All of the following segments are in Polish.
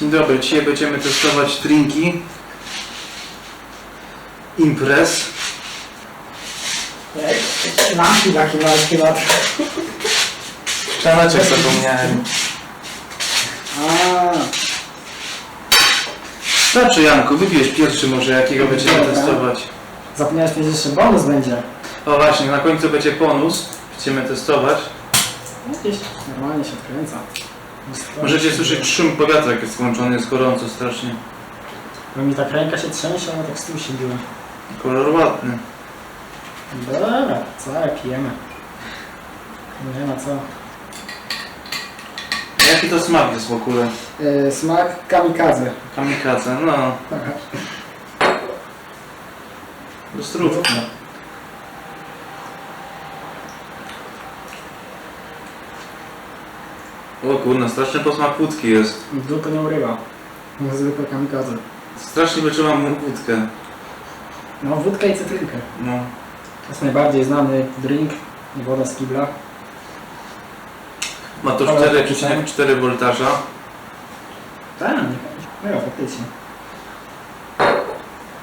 Dzień dobry, dzisiaj będziemy testować drinki Imprez. Lampki takie malutkie na Czaneczek zapomniałem. Znaczy Janku, wybierz pierwszy może jakiego będziemy Dobra. testować. zapomniałeś powiedzieć, że bonus będzie. O właśnie, na końcu będzie bonus. Będziemy testować. Jakieś normalnie się odkręca. Możecie słyszeć szum powiatra, jak jest włączony, jest gorąco strasznie. Bo mi tak ręka się trzęsie, ale tak stół się biło. Kolor ładny. Dobra, co, pijemy. Nie ma co. Jaki to smak jest w ogóle? Yy, smak kamikadze. Kamikadze, no. Zdrówka. O kurna, straszny posmak wódki jest. Dupy nie urywa. No, Zwykłe kamikadze. Strasznie wyczułam wódkę. No, wódka i cytrynkę. No. To jest najbardziej znany drink. Woda z kibla. Ma to Ale 4,4 voltaża. Tak, no ja faktycznie.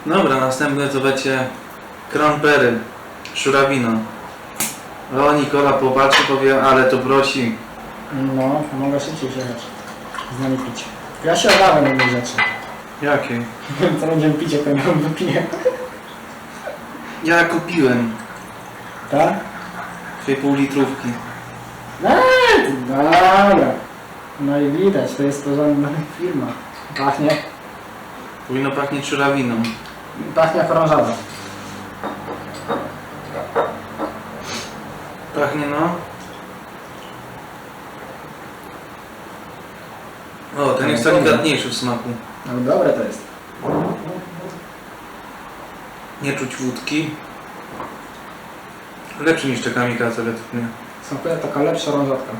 Dobra, następne to będzie Cranberry, Szurawino. O, Nikola popatrzy, powie, ale to prosi. No, mogę szybciej wjechać. Z nami pić. Ja się obawiam jednej rzeczy. Jakiej? Co będziemy pić, jak będę wypiję. Ja kupiłem Tak? 2,5 litrówki. Eee, dobra. No i widać, to jest porządna firma. Pachnie, Powinno pachnieć Szurawiną. pachnie jak. Pachnie no. O, ten jest delikatniejszy w smaku. Ale dobre to jest. Nie czuć wódki. Lepszy niż te kamikaze według mnie. Smakuje taka lepsza oranżatka.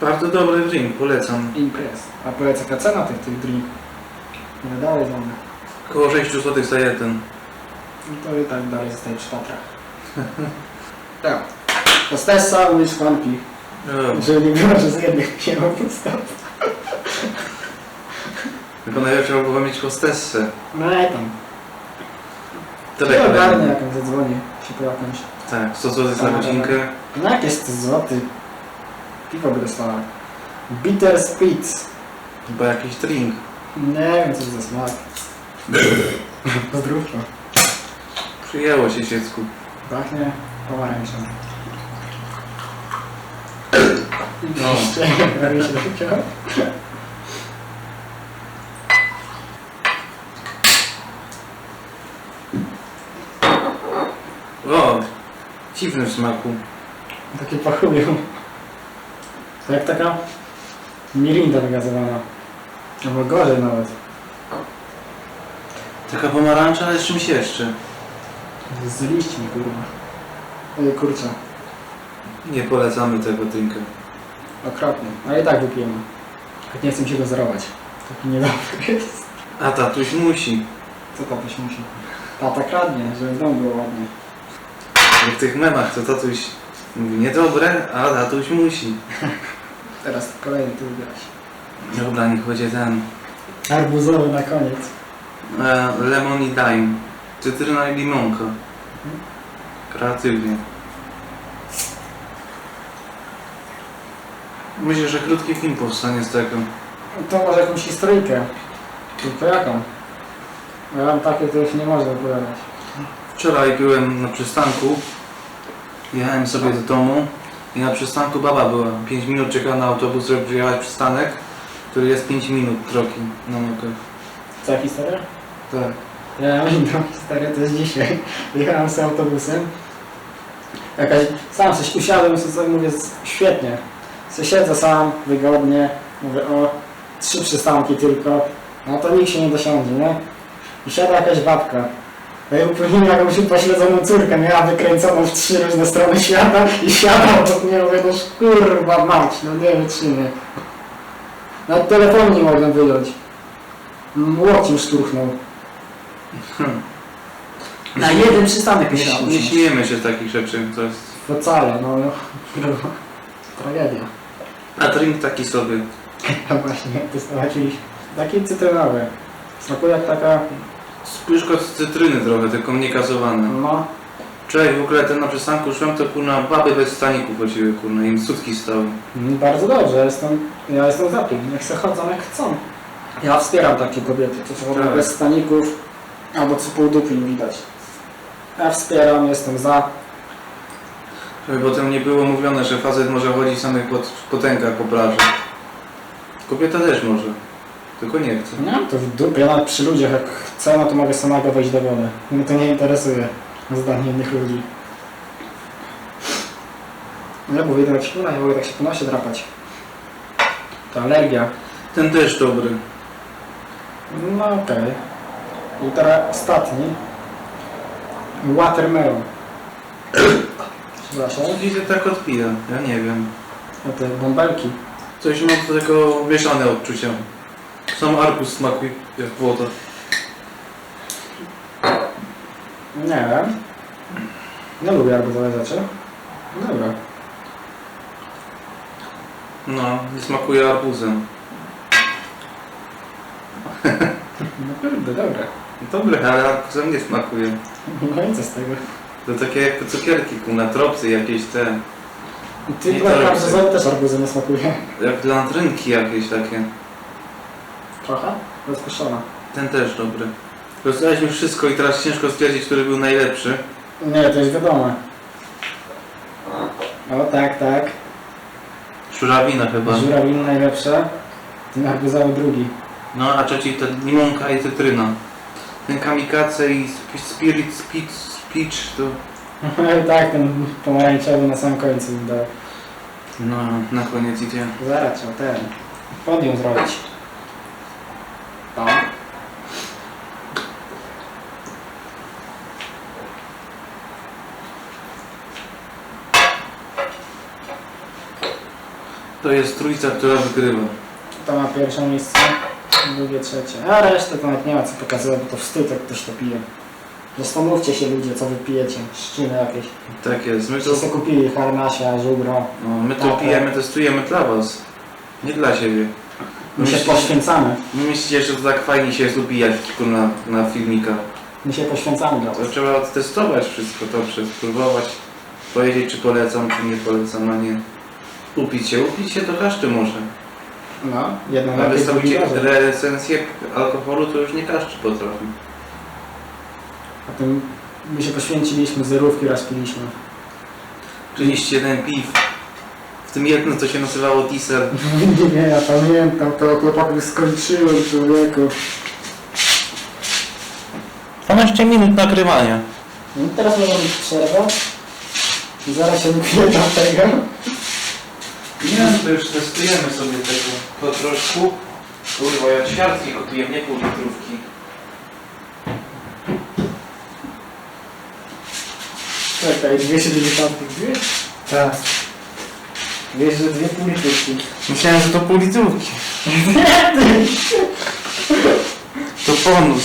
Bardzo dobry drink, polecam. Imprez. A powiedz jaka cena tych, tych drinków? Nie dalej za mnie. Około 6 zł za jeden. No to i tak dalej zostaje przy Tatrach. tak. Hostessa, łyż kampi. O, Żeby nie było, że z jednych pijemy stop. Tylko najlepsze było mieć hostessę. No i tam. Tyle Ja ogarnę jak on zadzwoni. Się po jakąś. Tak, 100 zł za godzinkę. No jak jest to złoty? Piwo by dostała. Bitter Spritz. Chyba jakiś drink. Nie wiem co to za smak. Zdrówko. Przyjęło się dziecku. Pachnie pomarańczą. No. Prawie się dowiedział. O, dziwny w smaku. Takie pachują. To jak taka mirinda wygazowana. Albo gorzej nawet. Taka pomarańcza, ale z czymś jeszcze. Z liśćmi kurwa. Ej kurczę. Nie polecamy tego drinka. Okropnie. Ale i tak wypijemy. Jak nie chcę się go zerować. Taki niedobry jest. A tatuś musi. Co tatuś musi? Tata kradnie, żeby w domu było ładnie. Jak w tych memach to tatuś mówi niedobre, a tatuś musi. Teraz kolejny ty wybierasz. Dobra, niech będzie ten Arbuzowy na koniec. e, lemon i lime. Cytryna i limonka. Kreatywnie. Myślę, że krótki film powstanie z tego. To może jakąś historyjkę. Tylko jaką? Ja mam takie, których nie można opowiadać. Wczoraj byłem na przystanku. Jechałem sobie do domu i na przystanku baba była. 5 minut czekała na autobus, żeby przyjechać przystanek, który jest 5 minut drogi na nogach. Co historia? Tak. Ja mam inną historię, to jest dzisiaj. Jechałem z autobusem. Jakaś, sam coś usiadłem, sobie sobie mówię, świetnie. Se siedzę sam, wygodnie. Mówię, o, trzy przystanki tylko. No to nikt się nie dosiądzie, nie? I siada jakaś babka. No i upewniłem jakąś upośledzoną córkę, miała wykręconą w trzy różne strony świata i siadał obok mnie, mówię, no kurwa mać, no nie wytrzymię. Nawet telefonu nie mogłem wyjąć. Łokciem szturchnął. Na jeden przystanek Nie, musiałem nie usiąść. śmiejemy się z takich rzeczy. To jest... Wcale, no, no. Tragedia. A drink taki sobie. A właśnie, testować iść. Taki cytrynowy. Smakuje jak taka, Spyszko z cytryny trochę, tylko nie gazowane. no, Wczoraj w ogóle ten na przystanku szłem, to kurna baby bez staników chodziły, kurna, im sutki stały. mm, bardzo dobrze. Ja jestem, ja jestem za tym. Niech se chodzą jak chcą. Ja wspieram takie kobiety, co są Tak. bez staników albo co pół dupy nie widać. Ja wspieram, jestem za. Żeby potem nie było mówione, że facet może chodzić samych pod, w potęgach po plaży. Kobieta też może, tylko nie. Nie mam to w dupie, nawet przy ludziach jak chcę, no to mogę samego wejść do wody. Mnie to nie interesuje. Zdanie innych ludzi. Nie, bo wyjdę jak śpuna, nie mogę tak się po nosie drapać. To alergia. Ten też dobry. No okej. I teraz ostatni. Watermelon. Przepraszam. Gdzieś się tak odpija, ja nie wiem. A te bąbelki. Coś mam do tego mieszane odczucia. Sam arkus smakuje jak woda. Nie wiem. Nie lubię arbuzowe rzeczy. Dobra. No, nie smakuje arbuzem. No kurde, dobre. Dobre, ale arbuzem nie smakuje. No i co z tego? To takie jak te cukierki, kuna, tropsy jakieś te. Ty Nie chyba to arbuzowe też arbuzem nie smakuje. Jak landrynki jakieś takie. Trochę? Rozpuszczona. Ten też dobry. Rozdaliśmy wszystko i teraz ciężko stwierdzić, który był najlepszy. Nie, to jest wiadome. O tak, tak. Żurawina chyba. Żurawiny najlepsze. Ten arbuzowy drugi. No, a trzeci to limonka i cytryna. Ten kamikaze i sp- spirit speech, speech to... Tak, ten pomarańczowy na samym końcu dał. No, na koniec idzie. Zaraz trzeba ten podium zrobić. To jest trójca, która wygrywa. To ma pierwsze miejsce, drugie, trzecie. A resztę to nawet nie ma co pokazywać, bo to wstyd jak ktoś to pije. Zastanówcie się ludzie, co wy pijecie. Szcziny jakieś. Tak jest. My to, sobie kupili harnasia, żubro. no, my to Tak, pijemy, testujemy dla was. Nie dla siebie. My się Myślicie- poświęcamy. Nie myślicie, że to tak fajnie się jest upijać tylko na, na filmikach. My się poświęcamy dla To was. trzeba testować wszystko dobrze, spróbować, powiedzieć czy polecam, czy nie polecam, a nie upić się. Upić się to każdy może. No, lepiej, wystawicie drugie gorzej. recenzję alkoholu, to już nie każdy potrafi. A tym my się poświęciliśmy, zerówki raz piliśmy. 31 piw. W tym jedno, co się nazywało diesel. Nie, ja pamiętam, to chłopaku skończyłem człowieku. 12 minut nagrywania. No i teraz możemy przerwę. I zaraz się wypiję do tego. Nie, to już testujemy sobie tego po troszku. Kurwa, ja ćwiartki kupiłem, nie pół litrówki. Czekaj, 292? Tak. Wiesz, że dwie pół litrówki. Myślałem, że to pół litrówki. To bonus.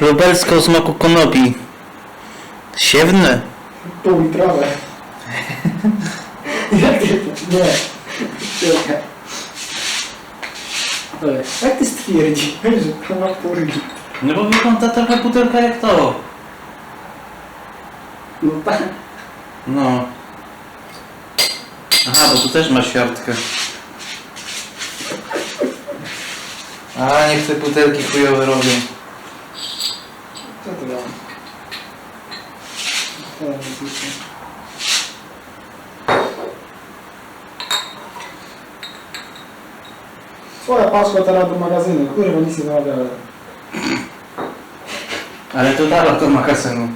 Lubelsko o smaku konopi. Siewne. Pół Nie. Czekaj. Ale Jak ty stwierdzisz, że to ma litra? No bo wygląda taka butelka jak to. No tak. No. Aha, bo tu też ma świartkę. A, niech te butelki chujowe robią. Co to mam? To napiszę. Twoja paczka teraz do magazynu. Kurwa, nic nie zamawiałem. Ale to dala do magazynu.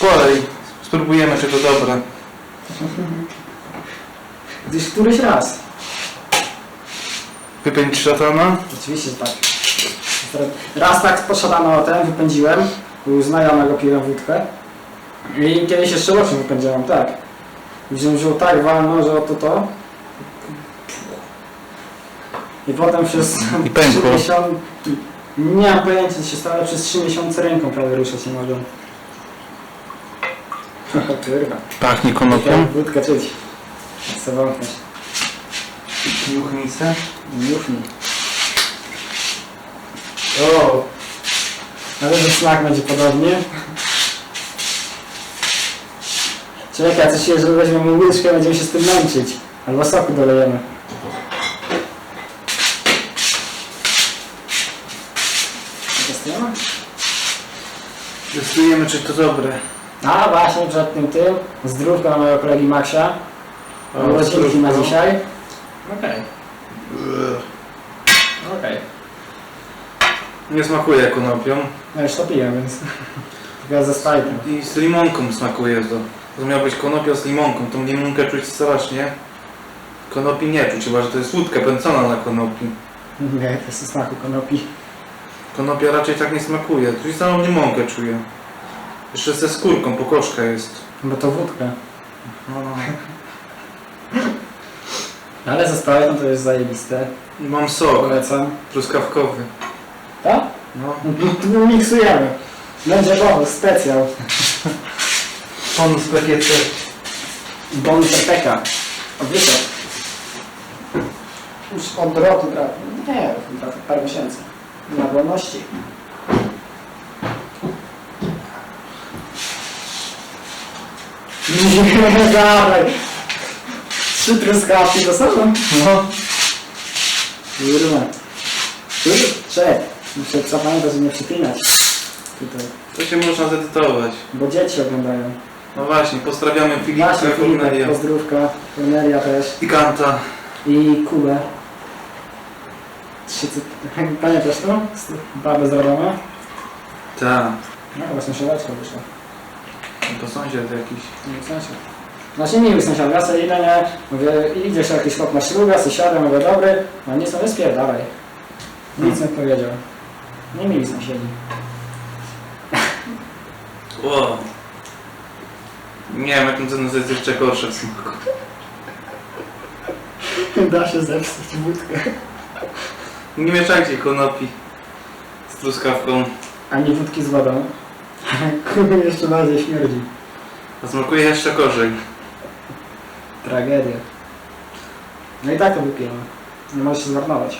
Kolej. Spróbujemy, czy to dobre. Gdzieś któryś raz. Wypięć szatana? Oczywiście, że tak. Raz tak posiadano ten, wypędziłem. U znajomego piłem wódkę. I kiedyś jeszcze łokiem wypędziłem, tak. Wziął, wziął tak walno, że oto to. I potem przez I pękło. 3 miesiące... Nie mam pojęcia, co się stało, ale przez 3 miesiące ręką prawie ruszać nie mogłem. Kurwa. Pachnie Musiałem wódkę czuć. Co wątpisz? Juchnice? Już mi. O! Ale że smak będzie podobnie. Czekaj, coś się, że weźmiemy łyżkę, będziemy się z tym męczyć. Albo soku dolejemy. Testujemy? Testujemy, czy to dobre. A właśnie przed tym tym, zdrówko na mojego kolegi Maxia. O, Urodzinki na dzisiaj. Okej, okej. Nie smakuje konopią. No już to piję, więc... Tylko ze spajkiem. I z limonką smakuje to. To miał być konopia z limonką. Tą limonkę czuć strasznie. Konopi nie czuć, chyba że to jest łódka pędzona na konopi. Nie, to jest o smaku konopi. Konopia raczej tak nie smakuje. Tu samą limonkę czuję. Jeszcze ze skórką, pokoczka jest. Bo to wódka. No, Ale ze to jest zajebiste. I mam sok Polecam. truskawkowy. Tak? No. Tu miksujemy. Będzie bonus, specjal. Pan z PGC. Bonus RPK. Odwyszedł. Już od roku prawie. Nie, chyba parę miesięcy. Na wolności. Nie, dawaj. Trzy truskawki to sobą. No. Kurwa. Czek. Muszę zapamiętać, żeby nie przypinać. Tutaj. To się można zedytować. Bo dzieci oglądają. No właśnie, pozdrawiamy Filipka, Właśnie Filipek, Kornelię pozdrówka. Kornelia też. i Kanta. I Kubę. Trzy cy... Pamiętasz to? Babę z Radoma? Tak. No chyba sąsiadaczka wyszła. To sąsiad jakiś. Nie sąsiad. Znaczy miły sąsiad, ja sobie idę, nie? Mówię, idzie się jakiś chłop na śrubę, sobie siadam, mówię, dobry. No nic, no spierdalaj. Nic nie powiedział. Nie mieli sąsiedzi. Wow. Nie wiem, jak to jest jeszcze gorsze w smaku. Da się zepsuć wódkę. Nie mieszajcie konopi z truskawką. Ani wódki z wodą. Jeszcze bardziej śmierdzi. A smakuje jeszcze gorzej. Tragedia. No i tak to wypijemy. Nie możesz się zmarnować.